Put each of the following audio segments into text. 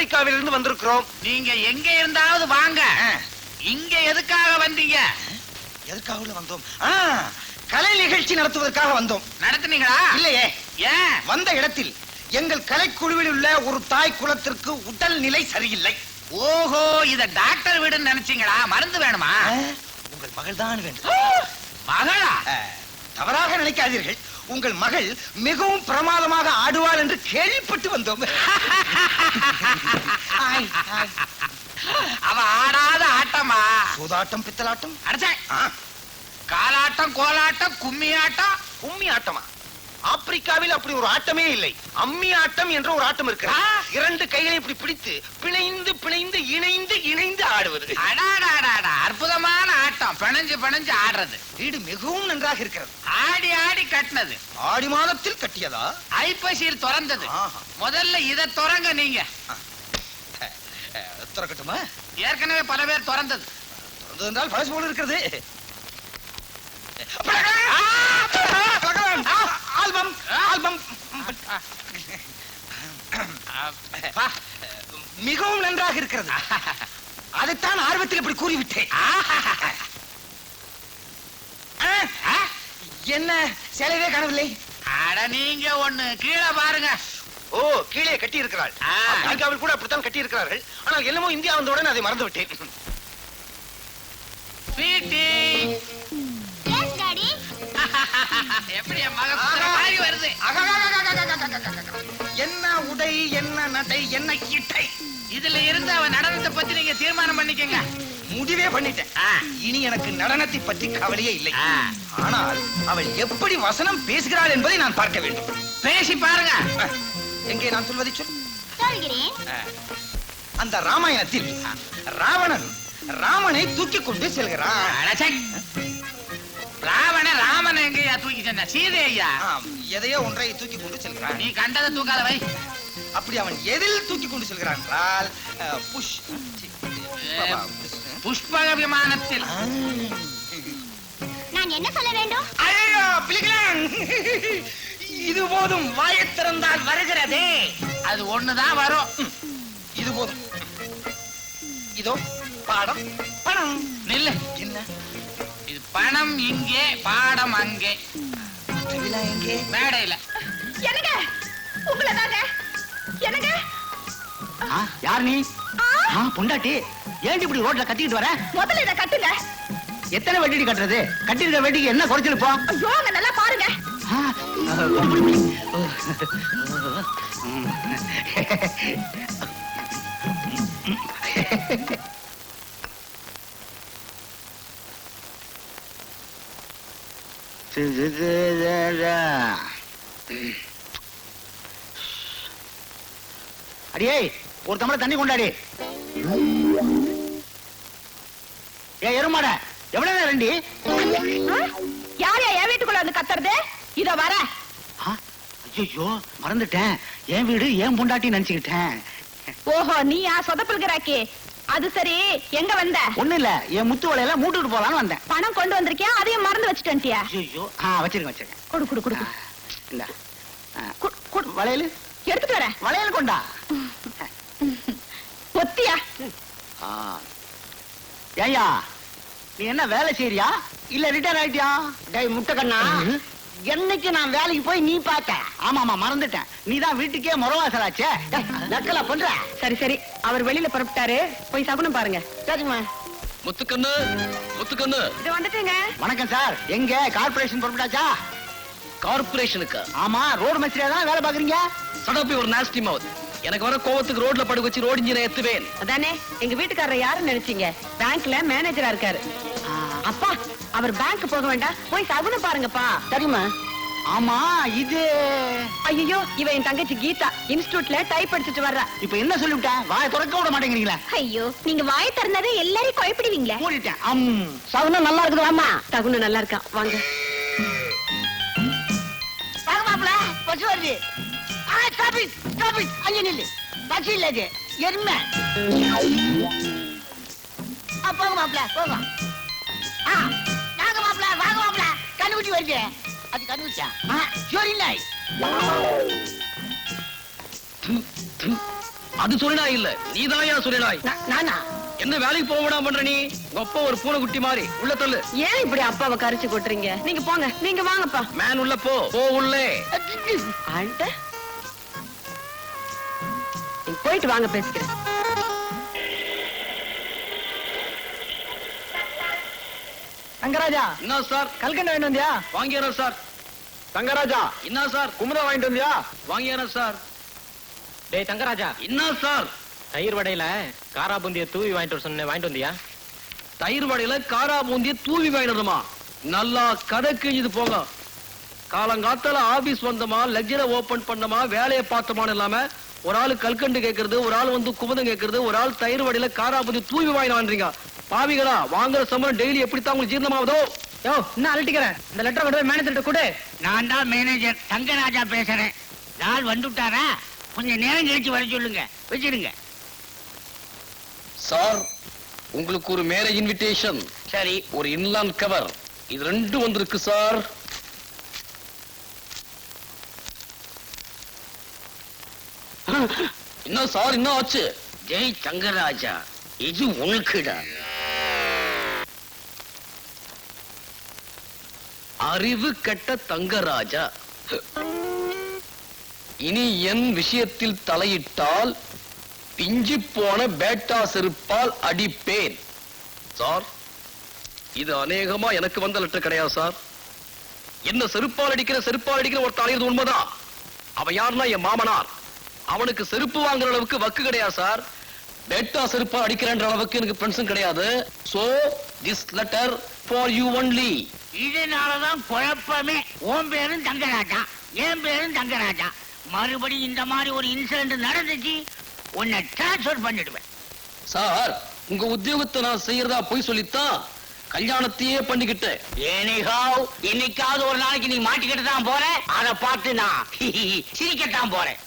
ஆப்பிரிக்காவிலிருந்து வந்திருக்கிறோம். நீங்க எங்க இருந்தாவது வாங்க. இங்க எதுக்காக வந்தீங்க? எதுக்காக வந்தோம்? கலை நிகழ்ச்சி நடத்துவதற்காக வந்தோம். நடத்துனீங்களா? இல்லையே. ஏன் வந்த இடத்தில் எங்கள் கலைக்குழுவில் உள்ள ஒரு தாய் குலத்திற்கு உடல் நிலை சரியில்லை. ஓஹோ இத டாக்டர் வீடுன்னு நினைச்சீங்களா? மருந்து வேணுமா? உங்கள் மகள் தான் வேண்டும் மகளா? தவறாக நினைக்காதீர்கள். உங்கள் மகள் மிகவும் பிரமாதமாக ஆடுவாள் என்று கேள்விப்பட்டு வந்தோம். அவ ஆடாத ஆட்டமா? சூதாட்டம் பித்தலாட்டம்? அடச்சே. ஆ, காலாட்டம் கோலாட்டம் கும்மி ஆட்டம் கும்மி ஆட்டமா ஆப்பிரிக்காவில் அப்படி ஒரு ஆட்டமே இல்லை. அம்மி ஆட்டம் என்ற ஒரு ஆட்டம் இருக்கிறது. ஆ. இரண்டு கைகளை இப்படி பிடித்து பிணைந்து பிணைந்து இணைந்து இணைந்து ஆடுவது. அற்புதமான ஆட்டம். பிணைஞ்சு பிணைஞ்சு ஆடுறது. வீடு மிகவும் நன்றாக இருக்கிறது. ஆடி ஆடி கட்டினது. ஆடி மாதத்தில் கட்டியதா? ஐப்பசியில் திறந்தது. முதல்ல இத திறங்க நீங்க. திறக்கட்டுமா? ஏற்கனவே பல பேர் திறந்தது. திறந்தது என்றால் பழசு போல இருக்கிறது பழகம்! ஆ, பழகம்! ஆ, ஆல்பம். மிகவும் நன்றாக இருக்கிறது. அதைத்தான் ஆர்வத்தில் இப்படி கூறிவிட்டேன்? என்ன? சேலையே காணவில்லை. அட நீங்க ஒண்ணு கீழே பாருங்க. ஓ கீழே கட்டி இருக்கிறாள். அமெரிக்காவில் கூட அப்படித்தான் கட்டி இருக்கிறார்கள் ஆனால் என்னமோ இந்தியா வந்தவுடன் அதை மறந்து விட்டேன் ஸ்வீட்டி. எஸ் டாடி எப்படி வருது? என்ன உடை என்ன நடை என்ன இட்டை இதுல இருந்து அவன் நடனத்தை பத்தி நீங்க தீர்மானம் பண்ணிக்கங்க. முடிவே பண்ணிட்டேன். இனி எனக்கு நடனத்தை பற்றி கவலையே இல்லை. ஆனால் அவள் எப்படி வசனம் பேசுகிறாள் என்பதை நான் பார்க்க வேண்டும். பேசி பாருங்க. எங்கே நான் சொல்வதை சொல். அந்த ராமாயணத்தில் ராவணன் ராமனை தூக்கி கொண்டு செல்கிறான். ராமன் எங்கயா தூக்கி சென்ற சீதை ஐயா ஆம், எதையோ ஒன்றை தூக்கி கொண்டு செல்கிறான். நீ கண்டதை தூக்காத வை. அப்படி அவன் எதில் தூக்கி கொண்டு செல்கிறான் என்றால் புஷ். புஷ்பக விமானத்தில். நான் என்ன சொல்ல வேண்டும்? ஐயோ, பிலிகளாங்! இது போதும் வாயைத் திறந்தால் வருகிறதே. அது ஒண்ணுதான் வரும். இது போதும். இதோ பாடம். பணம். நில்லு. என்ன? பணம் இங்கே பாடம் அங்கே. விழா எங்கே? மேடையில. என்னங்க? உங்களை தாங்க. என்னங்க? யார் நீ? ஆ, பொண்டாட்டி. ஏன்டி இப்படி ரோட்ல கட்டிக்கிட்டு வர? முதல்ல இத கட்டுங்க. எத்தனை வெட்டிடி கட்டுறது? கட்டிருக்க வெட்டிக்கு என்ன குறைச்சல் இப்போ ஐயோ அங்க நல்லா பாருங்க. ஆ, ஆ, பொம்பளை. ஓ. ம். அடியே ஒரு தமிழ தண்ணி கொண்டாடி. ஏ எருமாட எவ்வளவு நேரம் ரெண்டி? யார் என் வீட்டுக்குள்ள வந்து கத்துறது? இத வர. ஐயோ மறந்துட்டேன். என் வீடு என் பொண்டாட்டி நினைச்சுக்கிட்டேன். ஓஹோ நீயா? சொதப்புல்கிறாக்கி அது சரி. எங்க வந்த? ஒண்ணு இல்ல. என் முத்து வலையில மூட்டுட்டு போலான்னு வந்தேன். பணம் கொண்டு வந்திருக்கியா? அதையும் மறந்து வச்சுட்டியா ஐயோ ஆ வச்சிருக்கேன் வச்சிருக்கேன் கொடு கொடு கொடு கொடு. இந்த. Good good. வளையல்? எடுத்துட்டு வரேன். வளையல் கொண்டா? ஒத்தியா? ஆ. ஏய்யா நீ என்ன வேலை செய்யறியா இல்ல ரிட்டையர் ஆயிட்டியா? டேய் முட்டைக்கண்ணா என்னைக்கு நான் வேலைக்கு போய் நீ பார்த்த? ஆமா ஆமா மறந்துட்டேன். நீ தான் வீட்டுக்கே முறவாசலாச்சே. நக்கலா பண்ற? சரி சரி. அவர் வெளியில புறப்பட்டாரு. போய் சகுனம் பாருங்க. சரிம்மா. முத்துக்கண்ணு முத்துக்கண்ணு. இது வந்துட்டேங்க. வணக்கம் சார். எங்க? கார்பரேஷன் பொறுப்பட்டாச்சா? கார்பரேஷனுக்கு ஆமா ரோடு மேஸ்திரியா தான் வேலை பாக்குறீங்க சடப்பி ஒரு நாஸ்டி மவுத் எனக்கு வர கோவத்துக்கு ரோட்ல படுக்க வச்சு ரோடு இன்ஜினை ஏத்துவேன். அதானே எங்க வீட்டுக்காரர் யாருன்னு நினைச்சீங்க? பேங்க்ல மேனேஜரா இருக்காரு. அப்பா அவர் பேங்க் போக வேண்டாம். போய் சகுனம் பாருங்கப்பா. சரிம்மா. ஆமா இது. ஐயோ இவ என் தங்கச்சி கீதா. இன்ஸ்டிடியூட்ல டைப் படிச்சுட்டு வர்றா. இப்ப என்ன சொல்லிவிட்டேன் வாயை திறக்க விட மாட்டேங்கிறீங்களா? ஐயோ நீங்க வாய திறந்தாவே எல்லாரையும் குழப்பிடுவீங்களே. மூடிட்டேன். அம். சவுனம் நல்லா இருக்குது? வாமா சகுனம் நல்லா இருக்கா? வாங்க. வாங்க மாப்பிள பஸ் வருது. ஆ ஸ்டாப் இட் ஸ்டாப் இட் அங்க நில்லு. பஸ் இல்ல எருமை போங்க மாப்பிள போங்க. வாங்க மாப்பிள வாங்க மாப்பிள. கண்ணுக்குட்டி வருது அது கண்ணுக்குட்டியா? ஆ சரி இல்லை. அது சுரிநாய் இல்ல. நீதாயா சுரிநாய் நா- நானா? என்ன வேலைக்கு போக விடாம பண்ற நீ? அப்பா ஒரு பூனைக்குட்டி மாதிரி. உள்ள தள்ளு. ஏன் இப்படி அப்பாவை கரிச்சு கொட்டுறீங்க? நீங்க போங்க. நீங்க வாங்கப்பா. மேன் உள்ள போ. போ உள்ளே. போயிட்டு வாங்க பேசிக்கிறேன். தங்கராஜா. என்ன சார்? கல்கண்டு வாங்கிட்டு வந்தியா? வாங்கியாரன் சார். தங்கராஜா. என்ன சார்? குமுதம் வாங்கிட்டு வந்தியா? வாங்கியாரன் சார். டேய் தங்கராஜா. என்ன சார்? தயிர் வடையில காரா பூந்திய தூவி வாங்கிட்டு வர சொன்னேன் வாங்கிட்டு வந்தியா? தயிர் வடையில காரா பூந்திய தூவி வாங்கிடுமா நல்லா கதை கிழிஞ்சது போங்க. காலங்காத்தால ஆபீஸ் வந்தமா லெக்சரை ஓபன் பண்ணமா வேலையை பார்த்தோமான்னு இல்லாம ஒரு ஆளு கல்கண்டு கேக்குறது ஒரு ஆள் வந்து குமுதம் கேக்குறது ஒரு ஆள் தயிர் வடையில காரா பூந்தி தூவி வாங்கி வாங்குறீங்க. பாவிகளா வாங்குற சம்பளம் டெய்லி எப்படித்தான் உங்களுக்கு ஜீரணமாவதோ யோ இன்னும் அழட்டிக்கிறேன் இந்த லெட்டர் கொண்டு போய் மேனேஜர்கிட்ட கொடு. நான் தான் மேனேஜர் தங்கராஜா பேசுறேன். நாள் வந்துட்டாரா? கொஞ்சம் நேரம் கழிச்சு வர சொல்லுங்க. வச்சிருங்க. சார் உங்களுக்கு ஒரு மேரேஜ் இன்விடேஷன் சரி. ஒரு இன்லான் கவர் இது ரெண்டும் வந்திருக்கு சார் என்ன சார் என்ன ஆச்சு? ஜெய் தங்கராஜா இது உனக்குடா. அறிவு கெட்ட தங்கராஜா. இனி என் விஷயத்தில் தலையிட்டால் பிஞ்சி போன பேட்டா செருப்பால் அடிப்பேன். சார் இது அநேகமா எனக்கு வந்த லெட்டர் கிடையாது சார்? என்ன செருப்பால் அடிக்கிற செருப்பால் அடிக்கிற ஒரு தலையிறது உண்மைதான். அவன் யாருன்னா என் மாமனார். அவனுக்கு செருப்பு வாங்குற அளவுக்கு வக்கு கிடையாது சார்? பேட்டா செருப்பால் அடிக்கிறன்ற அளவுக்கு எனக்கு ஃப்ரெண்ட்ஸும் கிடையாது. So this letter for you only இதனாலதான் குழப்பமே. உன் பேரும் தங்கராஜா என் பேரும் தங்கராஜா. மறுபடியும் இந்த மாதிரி ஒரு இன்சிடென்ட் நடந்துச்சு உன்னை டிரான்ஸ்பர் பண்ணிடுவேன். சார் உங்க உத்தியோகத்தை நான் செய்யறதா போய் சொல்லித்தான் கல்யாணத்தையே பண்ணிக்கிட்டேன். ஏனிகாவ் இன்னைக்காவது ஒரு நாளைக்கு நீ மாட்டிக்கிட்டு தான் போற. அதை பார்த்து நான் சிரிக்கத்தான் போறேன்.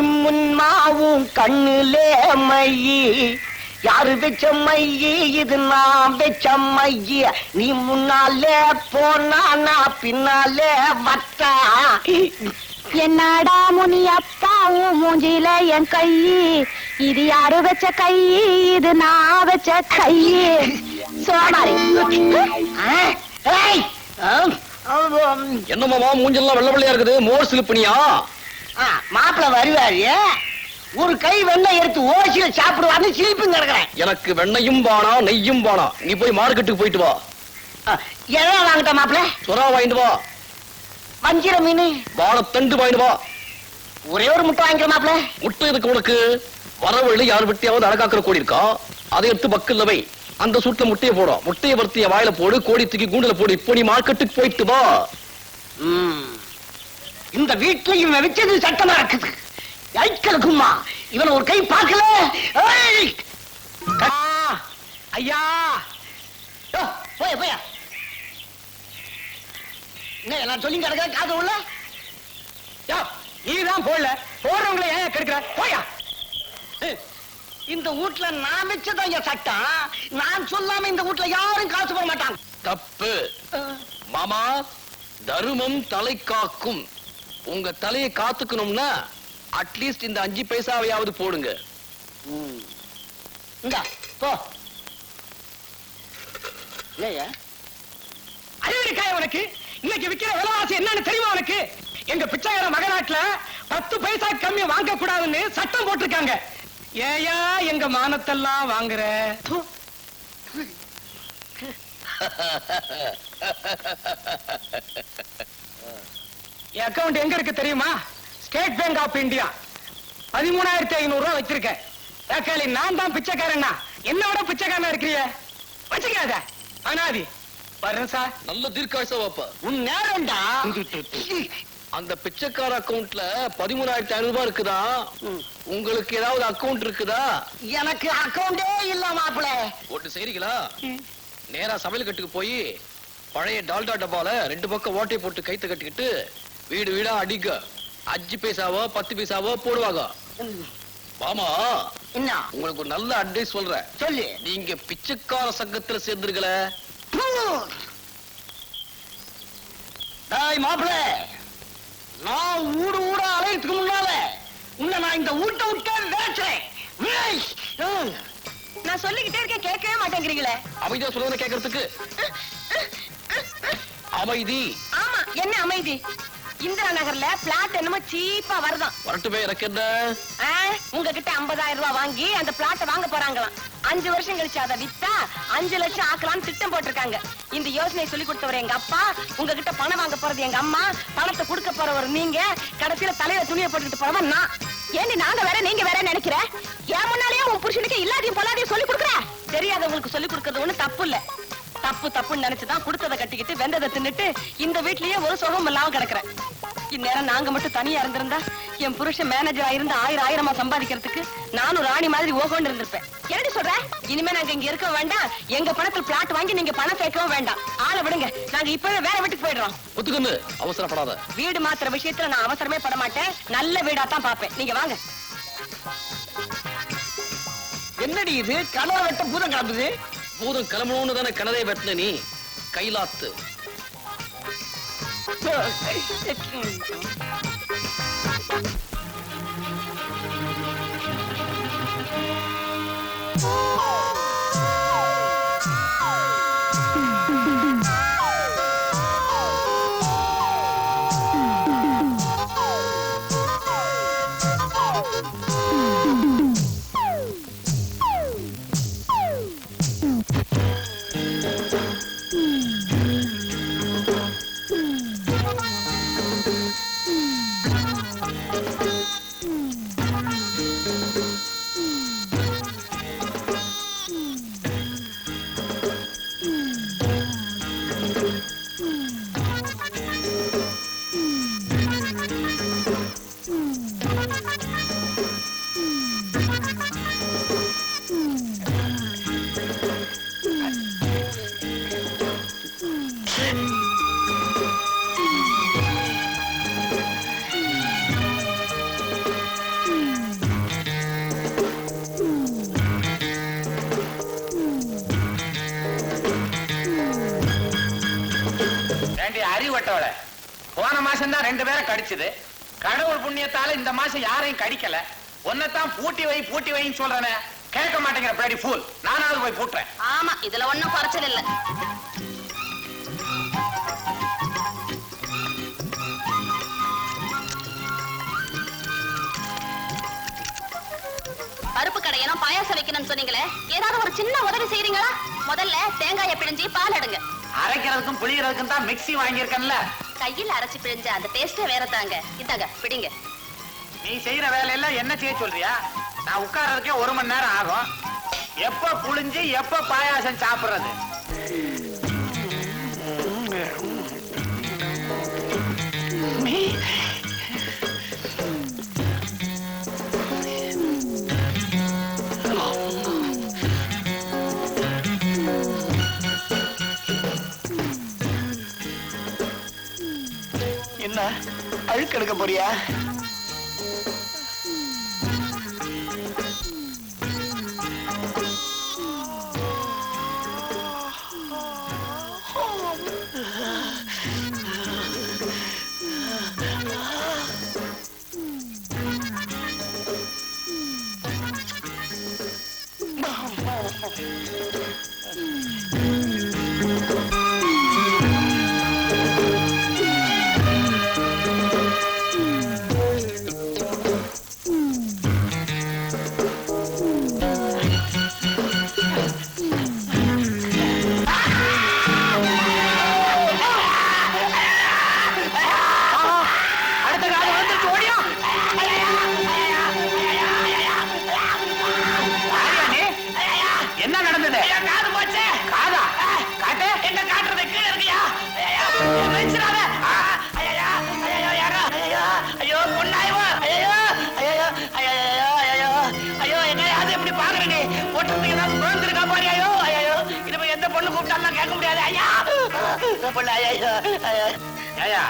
முன்மாவும் கண்ணுலே மையி. யாரு வச்ச மையி? இது நான் வச்ச மையி. நீ முன்னாலே போனா நான் பின்னாலே வத்தா என்னடா முனியப்பா உன் மூஞ்சில என் கை. இது யாரு வச்ச கை? இது நான் வச்ச கை. சோமாரி. என்னமாமா மூஞ்செல்லாம் வெள்ள வெள்ளையா இருக்குது? மோர் சிலுப்பனியா? ஆ, மாப்பிள வருவாரு. ஒரு கை வெண்ணெய் எடுத்து ஓசியில சாப்பிடுவாருன்னு சிரிப்பும் கிடக்குறேன். எனக்கு வெண்ணையும் வானா நெய்யும் வானா நீ போய் மார்க்கெட்டுக்கு போயிட்டு வா. எதா வாங்கிட்ட மாப்பிள? சொரா வாங்கிட்டு வா. வஞ்சிர மீன். வாழைத்தண்டு வாங்கிட்டு வா. ஒரே ஒரு முட்டை வாங்கிக்கிற மாப்பிள. முட்டை இருக்கு உனக்கு? வரவழி யார் வெட்டியாவது அழகாக்கிற கோழி இருக்கா? அதை எடுத்து பக்கல்ல வை அந்த சூட்ல முட்டையை போடும் முட்டையை வறுத்திய வாயில போடு கோடி தூக்கி கூண்டுல போடு. இப்போ நீ மார்க்கெட்டுக்கு போயிட்டு வா. இந்த வீட்லையும் வச்சது சட்டமா இருக்குது. ஐக்கலுக்குமா இவன் ஒரு கை பார்க்கல. ஐயா! போய போய. என்ன நான் சொல்லி கிடக்குற காது உள்ள? நீதான் போடல. போடுறவங்களை ஏன் கெடுக்கிற? போயா. ஏய், இந்த வீட்டுல நான் வச்சதான் என் சட்டம் நான் சொல்லாம இந்த வீட்டுல யாரும் காசு போட மாட்டாங்க. தப்பு. மாமா தருமம் தலை காக்கும். உங்க தலையை காத்துக்கணும்னா அட்லீஸ்ட் இந்த அஞ்சு பைசாவையாவது போடுங்க. இந்தா போ. இல்லையா அறிவிக்காய உனக்கு? இன்னைக்கு விக்கிற விலைவாசி என்னன்னு தெரியுமா உனக்கு? எங்க பிச்சைக்கார மகநாட்டுல பத்து பைசா கம்மி வாங்க கூடாதுன்னு சட்டம் போட்டிருக்காங்க. ஏயா எங்க மானத்தெல்லாம் வாங்குற. என் அக்கவுண்ட் எங்க இருக்கு தெரியுமா? ஸ்டேட் பேங்க் ஆஃப் இந்தியா பதிமூணாயிரத்தி ஐநூறு ரூபாய் வச்சிருக்கேன். தக்காளி நான் தான் பிச்சைக்காரன்னா. என்னோட பிச்சைக்காரனா இருக்கிறிய? வச்சுக்காத. அனாதி. வர்றேன் சார். நல்ல தீர்க்காயுசா வாப்பா. உன் நேரம்டா. அந்த பிச்சைக்கார அக்கவுண்ட்ல பதிமூணாயிரத்தி ஐநூறு ரூபாய் இருக்குதா? உங்களுக்கு ஏதாவது அக்கவுண்ட் இருக்குதா? எனக்கு அக்கவுண்டே இல்ல மாப்பிள. ஒட்டு செய்றீங்களா? நேரா சமையல் கட்டுக்கு போய் பழைய டால்டா டப்பால ரெண்டு பக்கம் ஓட்டை போட்டு கைத்த கட்டிக்கிட்டு வீடு வீடா அடிக்க அஞ்சு பைசாவோ பத்து பைசாவோ போடுவாங்க. மாமா என்ன? உங்களுக்கு ஒரு நல்ல அட்வைஸ் சொல்றேன். சொல்லு. நீங்க பிச்சைக்கார சங்கத்துல சேர்ந்துருக்கல. நான் ஊடு ஊட அலையத்துக்கு முன்னால உன்னை நான் இந்த ஊட்ட விட்டே வேசுறேன் நான் சொல்லிக்கிட்டே இருக்கேன் கேட்கவே மாட்டேங்கிறீங்களே. அமைதியா சொல்லுவதை கேட்கறதுக்கு அமைதி. ஆமா என்ன அமைதி? இந்திரா நகர்ல பிளாட் என்னமோ சீப்பா வருதாம் வரட்டுமே எனக்கு என்ன? ஆ, உங்ககிட்ட 50000 ரூபாய் வாங்கி அந்த பிளாட்டை வாங்க போறாங்களாம். அஞ்சு வருஷம் கழிச்சு அதை வித்தா அஞ்சு லட்சம் ஆக்கலாம்னு திட்டம் போட்டிருக்காங்க. இந்த யோசனையை சொல்லி கொடுத்தவர் எங்க அப்பா உங்ககிட்ட பணம் வாங்க போறது எங்க அம்மா பணத்தை கொடுக்க போறவர் நீங்க கடைசியில தலையில துணியை போட்டுக்கிட்டு போறவன் நான். ஏண்டி நாங்க வேற நீங்க வேற நினைக்கிற? என் முன்னாலேயே உன் புருஷனுக்கு இல்லாதையும் பொல்லாதையும் சொல்லி கொடுக்குற? தெரியாதவங்களுக்கு சொல்லி கொடுக்கறது ஒண்ணு தப்பு இல்ல. தப்பு தப்புன்னு நினைச்சுதான் கொடுத்ததை கட்டிக்கிட்டு வெந்ததை தின்னுட்டு இந்த வீட்லயே ஒரு சுகம் இல்லாம கிடக்குறேன். இந்நேரம் நாங்க மட்டும் தனியா இருந்திருந்தா என் புருஷன் மேனேஜரா இருந்து ஆயிரம் ஆயிரமா சம்பாதிக்கிறதுக்கு நானும் ராணி மாதிரி ஓகோன்னு இருந்திருப்பேன். என்னடி சொல்ற? இனிமே நாங்க இங்க இருக்க வேண்டாம். எங்க பணத்துல பிளாட் வாங்கி நீங்க பணம் சேர்க்கவும் வேண்டாம். ஆளை விடுங்க. நாங்க இப்பவே வேற வீட்டுக்கு போயிடுறோம். ஒத்துக்கொண்டு அவசரப்படாத. வீடு மாத்துற விஷயத்துல நான் அவசரமே பட மாட்டேன். நல்ல வீடா தான் பாப்பேன் நீங்க வாங்க. என்னடி இது? கனவை வெட்ட பூதம் கிளம்புது பூதம் கிளம்பணும்னு தானே கனதை வெட்டின நீ? கைலாத்து. அறிவட்டவளை. போன மாசம் தான் ரெண்டு பேரை கடிச்சது. கடவுள் புண்ணியத்தால இந்த மாசம் யாரையும் கடிக்கல. ஒன்னதான் பூட்டி வை பூட்டி வைன்னு சொல்றேனே. கேட்க மாட்டேங்கிற பிளடி ஃபூல் நானாவது போய் பூட்டுறேன். ஆமா இதுல ஒன்னும் குறைச்சல் இல்ல பருப்பு கடையெல்லாம் பாயாசம் வைக்கணும்னு சொன்னீங்களே. ஏதாவது ஒரு சின்ன உதவி செய்றீங்களா? முதல்ல தேங்காயை பிழிஞ்சி பால் எடுங்க. அரைக்கிறதுக்கும் புளியறதுக்கும் தான் மிக்ஸி வாங்கியிருக்கேன்ல. கையில் அரைச்சு பிழிஞ்ச அந்த டேஸ்டே வேற தாங்க. இந்தாங்க பிடிங்க. நீ செய்யற வேலையெல்லாம் என்ன செய்ய சொல்றியா? நான் உட்கார்றதுக்கே ஒரு மணி நேரம் ஆகும். எப்ப புளிஞ்சு எப்ப பாயாசம் சாப்பிடுறது? என்ன அழுக்கெடுக்க போறியா? ஐயோ ஐயோ ஐயா.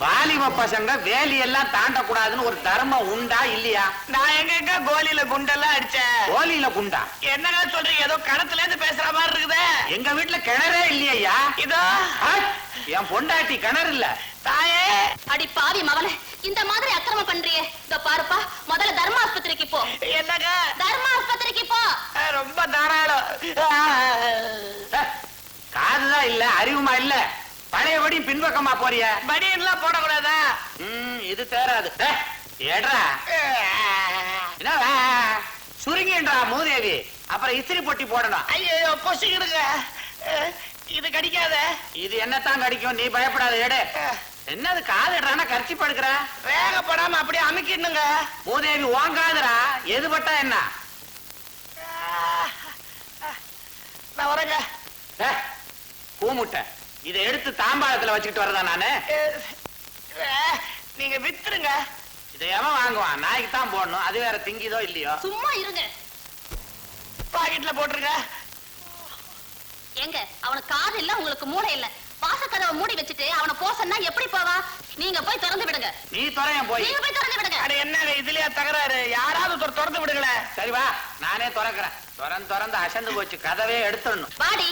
வாலிப பசங்க வேலி எல்லாம் தாண்டக்கூடாதுன்னு ஒரு தர்மம் உண்டா இல்லையா? நான் எங்க கோலியில குண்டெல்லாம் அடிச்சேன்? கோலியில குண்டா? என்னங்க சொல்றீங்க? ஏதோ கணத்துல இருந்து பேசுற மாதிரி இருக்குது. எங்க வீட்டுல கிணறே இல்லையா இதோ. என் பொண்டாட்டி கிணறு இல்ல. தாயே. அடி பாவி மவனே இந்த மாதிரி அக்கிரமம் பண்றியே இதோ பாருப்பா முதல்ல தர்ம அறிவுமா இல்ல? பழையபடி பின்பக்கமா போறிய? பனியன்லாம் போடக்கூடாதா? இது தேராது டேய், ஏட்ரா என்னடா சுருங்கின்றா மூதேவி. அப்புறம் இஸ்திரி பொட்டி போடணும். ஐயோ பொசுக்கிடுங்க. இது கடிக்காத. இது என்னத்தான் கடிக்கும்? நீ பயப்படாத எடு என்னது காதுடுறானா கரிச்சி படுக்கிற? வேகப்படாம அப்படியே அமுக்கிடணுங்க. மூதேவி வாங்காதுடா எது பட்டா என்ன? நான் வரேங்க. பூமுட்டை. இதை எடுத்து தாம்பாளத்துல வச்சுக்கிட்டு வரதா நானு? நீங்க வித்துருங்க. இதை எவன் வாங்குவான்? நாய்க்கு தான் போடணும். அது வேற திங்கிதோ இல்லையோ? சும்மா இருங்க. பாக்கெட்ல போட்டுருங்க ஏங்க அவனுக்கு காது இல்ல உங்களுக்கு மூளை இல்ல. வாசக்கதவை மூடி வச்சுட்டு அவனை போ சொன்னா எப்படி போவான் நீங்க போய் திறந்து விடுங்க. நீ துறையன் போய். நீங்க போய் திறந்து விடுங்க. அட என்னங்க இதுலயா தகராறு? யாராவது ஒருத்தர் திறந்து விடுங்களேன். சரி வா நானே திறக்கிறேன். திறந்து திறந்து அசந்து போச்சு. கதவே எடுத்துடணும். வாடி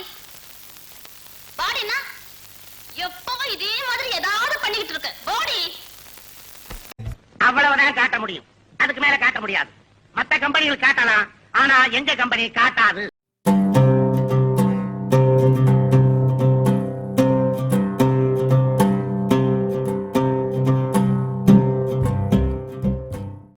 வாடினா? எப்பவும் இதே மாதிரி ஏதாவது பண்ணிக்கிட்டு இருக்க. வாடி. அவ்வளவுதான் காட்ட முடியும். அதுக்கு மேல காட்ட முடியாது. மத்த கம்பெனிகள் காட்டலாம். ஆனா எங்க கம்பெனி காட்டாது.